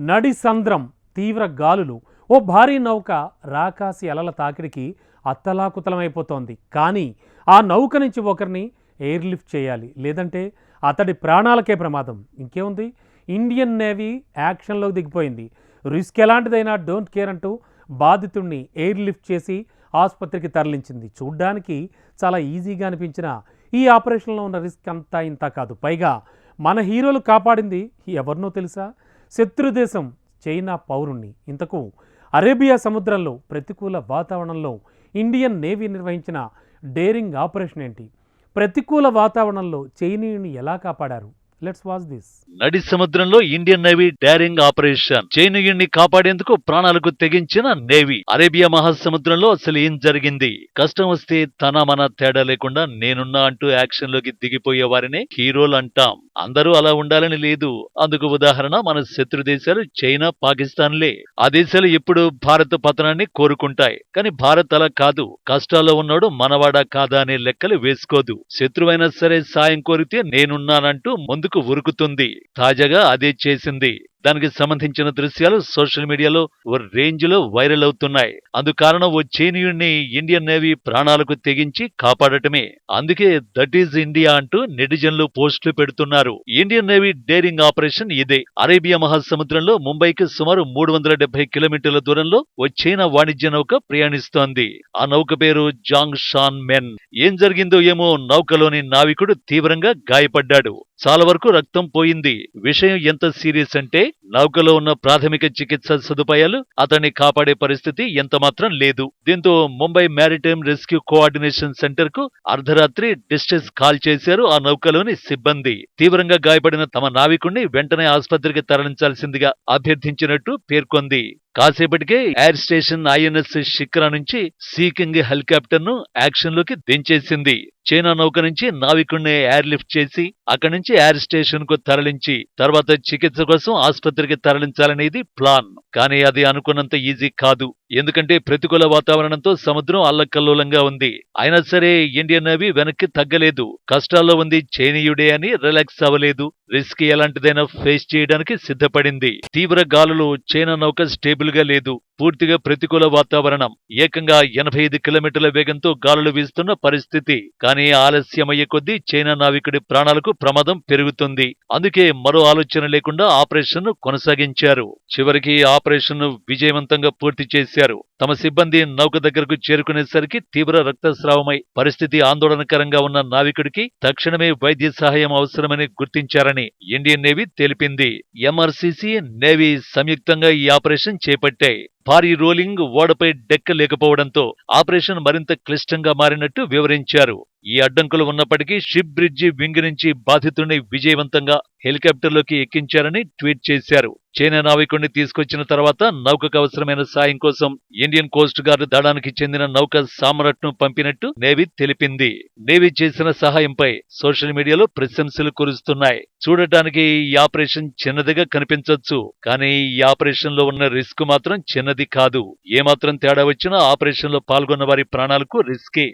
నడి సంద్రం తీవ్ర గాలులు. ఓ భారీ నౌక రాకాసి అలల తాకిడికి అత్తలాకుతలమైపోతోంది. కానీ ఆ నౌక నుంచి ఒకరిని ఎయిర్ లిఫ్ట్ చేయాలి. లేదంటే అతడి ప్రాణాలకే ప్రమాదం. ఇంకేముంది? ఇండియన్ నేవీ యాక్షన్లోకి దిగిపోయింది. రిస్క్ ఎలాంటిదైనా డోంట్ కేర్ అంటూ బాధితుడిని ఎయిర్ లిఫ్ట్ చేసి ఆసుపత్రికి తరలించింది. చూడ్డానికి చాలా ఈజీగా అనిపించిన ఈ ఆపరేషన్లో ఉన్న రిస్క్ అంతా ఇంత కాదు. పైగా మన హీరోలు కాపాడింది ఎవరినో తెలుసా? శత్రుదేశం చైనా పౌరుణ్ణి. ఇంతకు అరేబియా సముద్రంలో ప్రతికూల వాతావరణంలో ఇండియన్ నేవీ నిర్వహించిన డేరింగ్ ఆపరేషన్ ఏంటి? ప్రతికూల వాతావరణంలో చైనీయుని ఎలా కాపాడారు? లెట్స్ వాచ్ దిస్ నడి సముద్రంలో ఇండియన్ నేవీ డేరింగ్ ఆపరేషన్. చైనీయుణ్ణి కాపాడేందుకు ప్రాణాలకు తెగించిన నేవీ. అరేబియా మహాసముద్రంలో అసలు ఏం జరిగింది? కష్టం వస్తే తన మన తేడా లేకుండా నేనున్నా అంటూ యాక్షన్లోకి దిగిపోయే వారినే హీరోలు అంటాం. అందరూ అలా ఉండాలని లేదు. అందుకు ఉదాహరణ మన శత్రు దేశాలు చైనా పాకిస్తాన్లే. ఆ దేశాలు ఎప్పుడు భారత్ పతనాన్ని కోరుకుంటాయి. కానీ భారత్ అలా కాదు. కష్టాల్లో ఉన్నాడు మనవాడా కాదా అనే లెక్కలు వేసుకోదు. శత్రువైనా సరే సాయం కోరితే నేనున్నానంటూ ముందుకు ఉరుకుతుంది. తాజాగా అదే చేసింది. దానికి సంబంధించిన దృశ్యాలు సోషల్ మీడియాలో ఓ రేంజ్లో వైరల్ అవుతున్నాయి. అందుకు కారణం ఓ చైనీయుణ్ణి ఇండియన్ నేవీ ప్రాణాలకు తెగించి కాపాడటమే. అందుకే దట్ ఈజ్ ఇండియా అంటూ నెటిజన్లు పోస్టులు పెడుతున్నారు. ఇండియన్ నేవీ డేరింగ్ ఆపరేషన్ ఇదే. అరేబియా మహాసముద్రంలో ముంబైకి సుమారు మూడు వందల డెబ్బై కిలోమీటర్ల దూరంలో ఓ చైనా వాణిజ్య నౌక ప్రయాణిస్తోంది. ఆ నౌక పేరు జాంగ్ షాన్ మెన్. ఏం జరిగిందో ఏమో నౌకలోని నావికుడు తీవ్రంగా గాయపడ్డాడు. చాలా వరకు రక్తం పోయింది. విషయం ఎంత సీరియస్ అంటే నౌకలో ఉన్న ప్రాథమిక చికిత్స సదుపాయాలు అతన్ని కాపాడే పరిస్థితి ఎంతమాత్రం లేదు. దీంతో ముంబై మ్యారిటైమ్ రెస్క్యూ కోఆర్డినేషన్ సెంటర్కు అర్ధరాత్రి డిస్టెస్ కాల్ చేశారు ఆ నౌకలోని సిబ్బంది. తీవ్రంగా గాయపడిన తమ నావికుణ్ణి వెంటనే ఆసుపత్రికి తరలించాల్సిందిగా అభ్యర్థించినట్టు పేర్కొంది. కాసేపటికే ఎయిర్ స్టేషన్ ఐఎన్ఎస్ శిఖరా నుంచి సీకింగ్ హెలికాప్టర్ను యాక్షన్లోకి దించేసింది. చైనా నౌక నుంచి నావికుణ్ణి ఎయిర్ లిఫ్ట్ చేసి అక్కడి నుంచి ఎయిర్ స్టేషన్కు తరలించి తర్వాత చికిత్స కోసం ఆసుపత్రికి తరలించాలనేది ప్లాన్. కానీ అది అనుకున్నంత ఈజీ కాదు. ఎందుకంటే ప్రతికూల వాతావరణంతో సముద్రం అల్లకల్లోలంగా ఉంది. అయినా సరే ఇండియన్ నేవీ వెనక్కి తగ్గలేదు. కష్టాల్లో ఉంది చైనీయుడే అని రిలాక్స్ అవ్వలేదు. రిస్క్ ఎలాంటిదైనా ఫేస్ చేయడానికి సిద్ధపడింది. తీవ్ర గాలులు చైనా నౌక స్టేబుల్గా లేదు. పూర్తిగా ప్రతికూల వాతావరణం. ఏకంగా ఎనభై ఐదు కిలోమీటర్ల వేగంతో గాలులు వీస్తున్న పరిస్థితి. కానీ ఆలస్యమయ్యే కొద్దీ చైనా నావికుడి ప్రాణాలకు ప్రమాదం పెరుగుతుంది. అందుకే మరో ఆలోచన లేకుండా ఆపరేషన్ను కొనసాగించారు. చివరికి ఆపరేషన్ను విజయవంతంగా పూర్తి చేశారు. తమ సిబ్బంది నౌక దగ్గరకు చేరుకునేసరికి తీవ్ర రక్తస్రావమై పరిస్థితి ఆందోళనకరంగా ఉన్న నావికుడికి తక్షణమే వైద్య సహాయం అవసరమని గుర్తించారని ఇండియన్ నేవీ తెలిపింది. ఎంఆర్సీసీ నేవీ సంయుక్తంగా ఈ ఆపరేషన్ చేపట్టాయి. భారీ రోలింగ్ ఓడపై డెక్క లేకపోవడంతో ఆపరేషన్ మరింత క్లిష్టంగా మారినట్టు వివరించారు. ఈ అడ్డంకులు ఉన్నప్పటికీ షిప్ బ్రిడ్జి వింగ్ నుంచి బాధితుడిని విజయవంతంగా హెలికాప్టర్లోకి ఎక్కించారని ట్వీట్ చేశారు. చైనా నావికుణ్ణి తీసుకొచ్చిన తర్వాత నౌకకు అవసరమైన సాయం కోసం ఇండియన్ కోస్ట్ గార్డ్ దళానికి చెందిన నౌక సామరట్ను పంపినట్టు నేవీ తెలిపింది. నేవీ చేసిన సహాయంపై సోషల్ మీడియాలో ప్రశంసలు కురుస్తున్నాయి. చూడటానికి ఈ ఆపరేషన్ చిన్నదిగా కనిపించవచ్చు కానీ ఈ ఆపరేషన్లో ఉన్న రిస్క్ మాత్రం చిన్నది కాదు. ఏమాత్రం తేడా వచ్చినా ఆపరేషన్లో పాల్గొన్న వారి ప్రాణాలకు రిస్కే.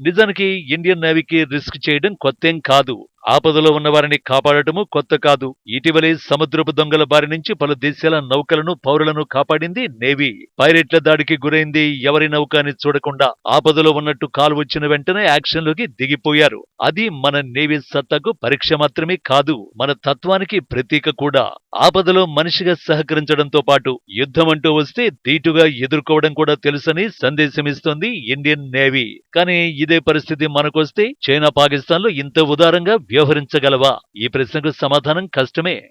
నిజానికి ఇండియన్ నేవీకి రిస్క్ చేయడం కొత్తేం కాదు. ఆపదలో ఉన్న వారిని కాపాడటము కొత్త కాదు. ఇటీవలే సముద్రపు దొంగల బారి నుంచి పలు దేశాల నౌకలను పౌరులను కాపాడింది నేవీ. పైరెట్ల దాడికి గురైంది ఎవరి నౌక అని చూడకుండా ఆపదలో ఉన్నట్టు కాలు వచ్చిన వెంటనే యాక్షన్లోకి దిగిపోయారు. అది మన నేవీ సత్తాకు పరీక్ష మాత్రమే కాదు మన తత్వానికి ప్రతీక కూడా. ఆపదలో మనిషిగా సహకరించడంతో పాటు యుద్ధం అంటూ వస్తే ధీటుగా ఎదుర్కోవడం కూడా తెలుసని సందేశమిస్తోంది ఇండియన్ నేవీ. కానీ ఇదే పరిస్థితి మనకొస్తే చైనా పాకిస్తాన్లు ఇంత ఉదారంగా వ్యవహరించగలవా? ఈ ప్రశ్నకు సమాధానం కష్టమే.